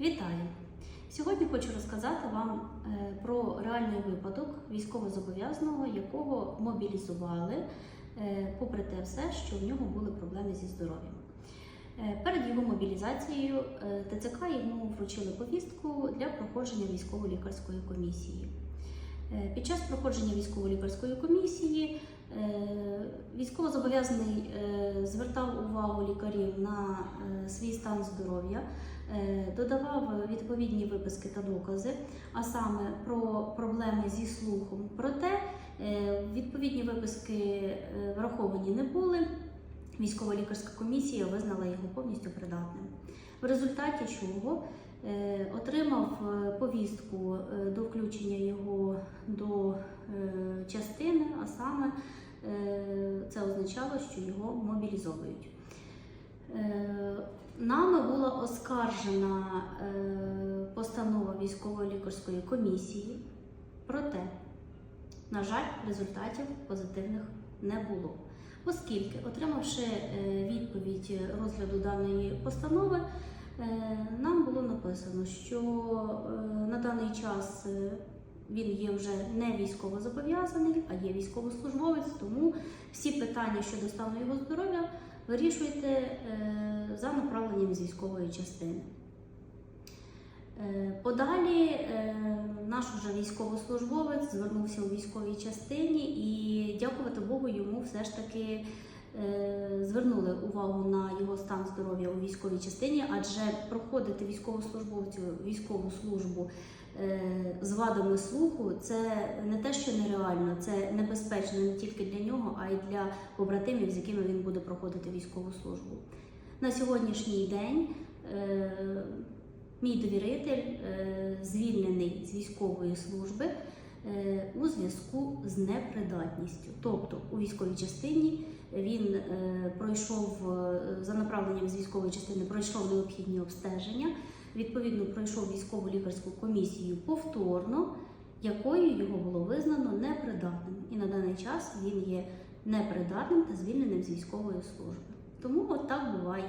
Вітаю! Сьогодні хочу розказати вам е, про реальний випадок військовозобов'язаного, якого мобілізували, е, попри те все, що в нього були проблеми зі здоров'ям. Е, Перед його мобілізацією ТЦК йому вручили повістку для проходження військово-лікарської комісії. Під час проходження військово-лікарської комісії військовозобов'язаний е, звертав увагу лікарів на е, свій стан здоров'я, е, додавав відповідні виписки та докази, а саме про проблеми зі слухом. Проте відповідні виписки враховані не були. Військово-лікарська комісія визнала його повністю придатним. В результаті чого отримав повістку до включення його до частини, а саме це означало, що його мобілізовують. Е, Нами була оскаржена е, постанова військово-лікарської комісії, проте, на жаль, результатів позитивних не було. Оскільки, отримавши е, відповідь розгляду даної постанови, е, нам було написано, що е, на даний час е, він є вже не військовозобов'язаний, а є військовослужбовець, тому всі питання щодо стану його здоров'я вирішуйте е, за направленням з військової частини. Е, Подалі е, наш уже військовослужбовець звернувся у військовій частині і, дякувати Богу, йому все ж таки звернули увагу на його стан здоров'я у військовій частині, адже проходити військовослужбовцю військову службу е, з вадами слуху це не те, що нереально, це небезпечно не тільки для нього, а й для побратимів, з якими він буде проходити військову службу. На сьогоднішній день. е, Мій довіритель е, звільнений з військової служби е, у зв'язку з непридатністю. Тобто у військовій частині він е, пройшов е, за направленням з військової частини, пройшов необхідні обстеження, відповідно пройшов військову лікарську комісію повторно, якою його було визнано непридатним. І на даний час він є непридатним та звільненим з військової служби. Тому от так буває.